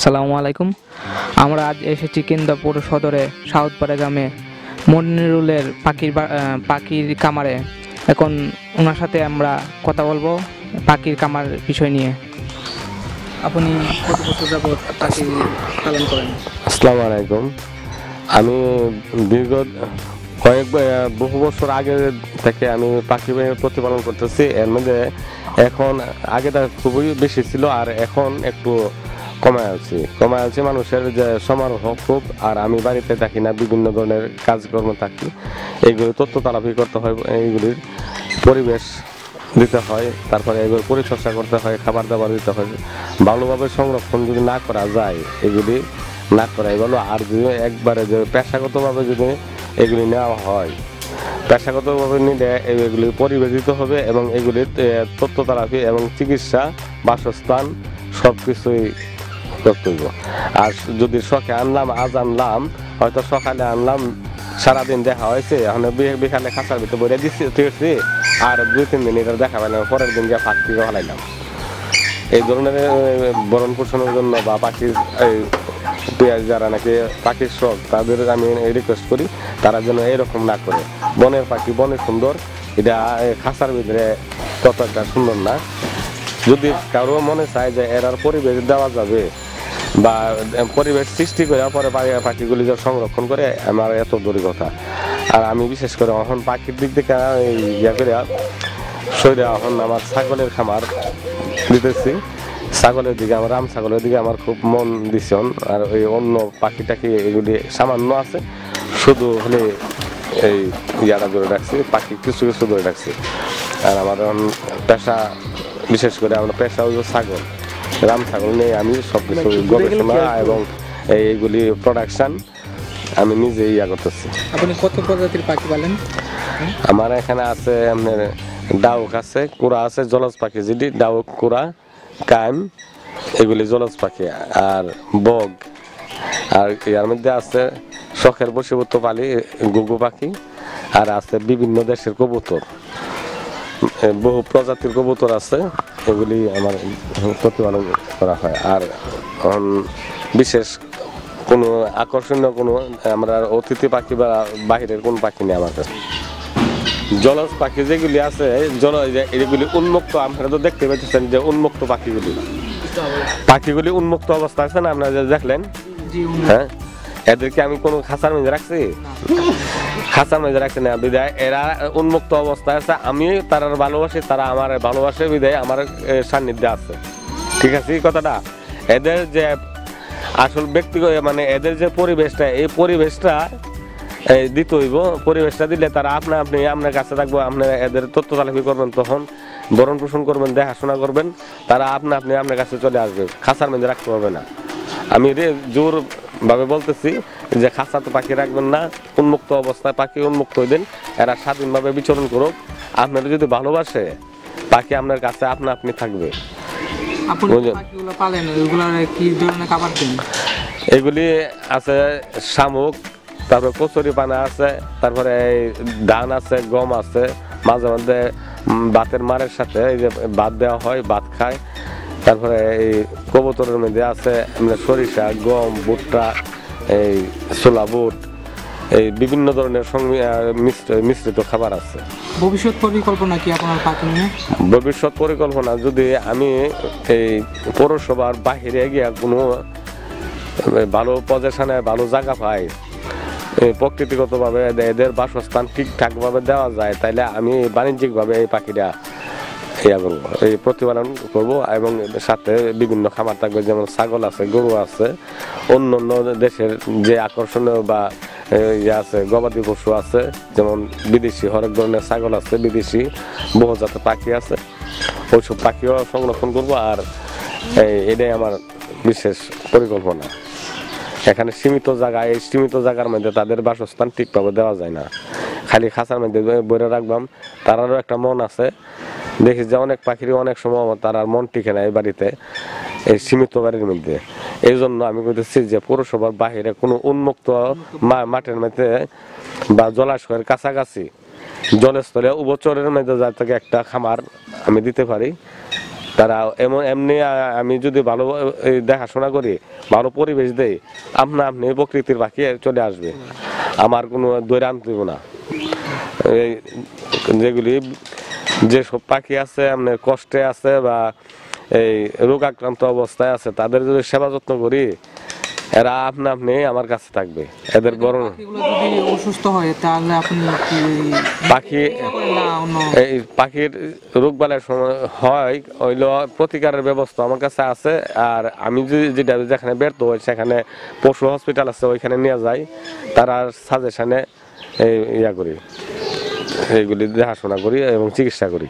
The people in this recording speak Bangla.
আসসালামু আলাইকুম। আমরা আজ এসেছি কেন্দ্রপুর সদরে সাউথপাড়া গ্রামে। মনিরুলের পাখির পাখির কামারে এখন ওনার সাথে আমরা কথা বলব পাখির কামার বিষয় নিয়ে। আপনি কত বছর যাবত পাখি পালন করেন? আসসালামু আলাইকুম। আমি দীর্ঘ কয়েক বহু বছর আগে থেকে আমি পাখি প্রতিপালন করতেছি। এর মধ্যে এখন আগে তা খুবই বেশি ছিল আর এখন একটু কমায় আছি কমায় আছি মানুষের যে সমারোহ খুব, আর আমি বাড়িতে থাকি না, বিভিন্ন ধরনের কাজকর্ম থাকি। এইগুলি তথ্য তালাফি করতে হয়, এইগুলির পরিবেশ দিতে হয়, তারপরে এগুলো পরিচর্যা করতে হয়, খাবার দাবার দিতে হয়। ভালোভাবে সংরক্ষণ যদি না করা যায়, এগুলি না করাই ভালো। আর যদি একবারে যে পেশাগতভাবে যদি এগুলি নেওয়া হয়, পেশাগতভাবে নিলে এগুলি পরিবেশিত হবে এবং এগুলির তথ্য তালাফি এবং চিকিৎসা, বাসস্থান সব কিছুই হইব আর যদি শখে আনলাম আজ আনলাম হয়তো সকালে আনলাম সারাদিন দেখা হয়েছে এখন বিকালে খাঁচার ভিতরে বইরে দিচ্ছি দিয়েছি আর দুই তিন দিন এটা দেখা পাইলাম পরের দিন গিয়ে পাখি হালাইলাম এই ধরনের এ, ভরণ পোষণের জন্য বা পাখির পেঁয়াজ যারা নাকি পাখির শখ তাদের আমি রিকোয়েস্ট করি তারা যেন এরকম না করে। বনের পাখি বনে সুন্দর এটা খাঁচার ভিতরে তত একটা সুন্দর না। যদি কারও মনে চায় যে এরার পরিবেশ দেওয়া যাবে বা পরিবেশ সৃষ্টি করে পরে পাখিগুলি সংরক্ষণ করে, আমার এত দূরের কথা। আর আমি বিশেষ করে এখন পাখির দিক থেকে ইয়া করে শরীরে এখন আমার ছাগলের খামার দিতেছি। ছাগলের দিকে, আমার রাম ছাগলের দিকে আমার খুব মন দিছেন। আর ওই অন্য পাখি টাকি এগুলি সামান্য আছে। শুধু হলে এই ইয়াটা ধরে রাখছি, পাখি কিছু কিছু ধরে রাখছি। আর আমার পেশা বিশেষ করে আমরা পেশা হইল ছাগল। রাম ছাগল নিয়ে আমি সব কিছু গবেষণা এবং এইগুলি প্রোডাকশন আমি নিজে ইয়া করতেছি। আপনি কত প্রজাতির পাখি পালেন? আমার এখানে আছে আপনার ডাউক আছে কুড়া আছে জলজ পাখি যেটি ডাউক কুড়া কাইম এগুলি জলজ পাখি আর বগ। আর এর মধ্যে আছে শখের বসীভূত পালি গুগু পাখি আর আছে বিভিন্ন দেশের কবুতর। বহু প্রজাতির কবুতর আছে এগুলি আমার প্রতিপালন করা হয়। আর বিশেষ কোনো আকর্ষণীয় কোনো আমরা অতিথি পাখি বা বাহিরের কোন পাখি নেই আমার কাছে। জলজ পাখি যেগুলি আছে জল এগুলি উন্মুক্ত আপনারা তো দেখতে পাচ্ছেন যে উন্মুক্ত পাখিগুলি। পাখিগুলি উন্মুক্ত অবস্থা আছে না আপনারা যে দেখলেন? হ্যাঁ? এদেরকে আমি কোনো খাঁচার মধ্যে রাখছি? খাঁচার মধ্যে রাখছি না বিদায়। এরা উন্মুক্ত অবস্থায় আছে। আমি তারা ভালোবাসি তারা আমার ভালোবাসে বিদায় আমার সান্নিধ্যে আছে। ঠিক আছে এই কথাটা? এদের যে আসল ব্যক্তিগত মানে এদের যে পরিবেশটা এই পরিবেশটা এই দিতে হইব। পরিবেশটা দিলে তারা আপনা আপনি আপনার কাছে থাকব আপনার এদের তথ্য তালাফি করবেন তখন বরণ পোষণ করবেন দেখাশোনা করবেন। তারা আপনা আপনি আপনার কাছে চলে আসবে। খাঁচার মধ্যে রাখতে পারবে না। আমি রে জোর ভাবে বলতেছি যে খাঁচা তো পাখি রাখবেন না উন্মুক্ত অবস্থায় পাখি উন্মুক্ত হয়ে দেন এরা স্বাধীনভাবে বিচরণ করুক। আপনারা যদি ভালোবাসে পাখি আপনার কাছে আপনা আপনি থাকবে। এগুলি আছে শামুক তারপরে কচুরি পানা আছে তারপরে ধান আছে গম আছে মাঝে মাঝে ভাতের মারের সাথে এই যে ভাত দেওয়া হয় ভাত খায় তারপরে এই কবুতরের মধ্যে আছে সরিষা গম ভুট্টা এই ছোলা বুট এই বিভিন্ন ধরনের মিশ্রিত খাবার আছে। ভবিষ্যৎ পরিকল্পনা কি আপনার পাখি নিয়ে? ভবিষ্যৎ পরিকল্পনা যদি আমি এই পৌরসভার বাহিরে গিয়ে কোনো ভালো পজিশনে ভালো জায়গা পাই প্রকৃতিগতভাবে এদের- এদের বাসস্থান ঠিকঠাকভাবে দেওয়া যায় তাহলে আমি বাণিজ্যিকভাবে এই পাখিটা ইয়া করব এই প্রতিপালন করব এবং সাথে বিভিন্ন খামার থাকবে, যেমন ছাগল আছে, গরু আছে, অন্য অন্য দেশের যে আকর্ষণীয় বা ইয়ে আছে, গবাদি পশু আছে, যেমন বিদেশি, হরেক ধরনের ছাগল আছে, বিদেশি, বহু জাতের পাখি আছে, ওইসব পাখিও সংরক্ষণ করব আর এটাই আমার বিশেষ পরিকল্পনা। এখানে সীমিত জায়গা, এই সীমিত জায়গার মধ্যে তাদের বাসস্থান ঠিকভাবে দেওয়া যায় না। খালি খাঁচার মধ্যে বইরে রাখবাম তারারও একটা মন আছে দেখি যে অনেক পাখিরই অনেক সময় তার আর মন টিকে না এই বাড়িতে, এই সীমিত বাড়ির মধ্যে। এই জন্য আমি বলতেছি যে পৌরসভার বাহিরে কোনো উন্মুক্ত মাঠের মধ্যে বা জলাশয়ের কাছাকাছি জলস্থলে উভচরের মধ্যে যা থেকে একটা খামার আমি দিতে পারি। তারা এমন, এমনি আমি যদি ভালো দেখাশোনা করি, ভালো পরিবেশ দেই, আপনা আপনি প্রকৃতির পাখি চলে আসবে। আমার কোনো দৈরে আনতে দেবো না। এই যেগুলি যেসব পাখি আছে আপনার কষ্টে আছে বা এই রোগাক্রান্ত অবস্থায় আছে তাদের যদি সেবা যত্ন করি এরা আপনা আপনি আমার কাছে থাকবে। এদের গরম অসুস্থ হয় তাহলে আপনি পাখি এই পাখির রোগ বালার সময় হয় হইল প্রতিকারের ব্যবস্থা আমার কাছে আছে আর আমি যদি যেটা যেখানে ব্যর্থ হয় সেখানে পশু হসপিটাল আছে ওইখানে নিয়ে যাই তারা সাজেশনে এই ইয়া করি। এইগুলি দেখাশোনা করি এবং চিকিৎসা করি।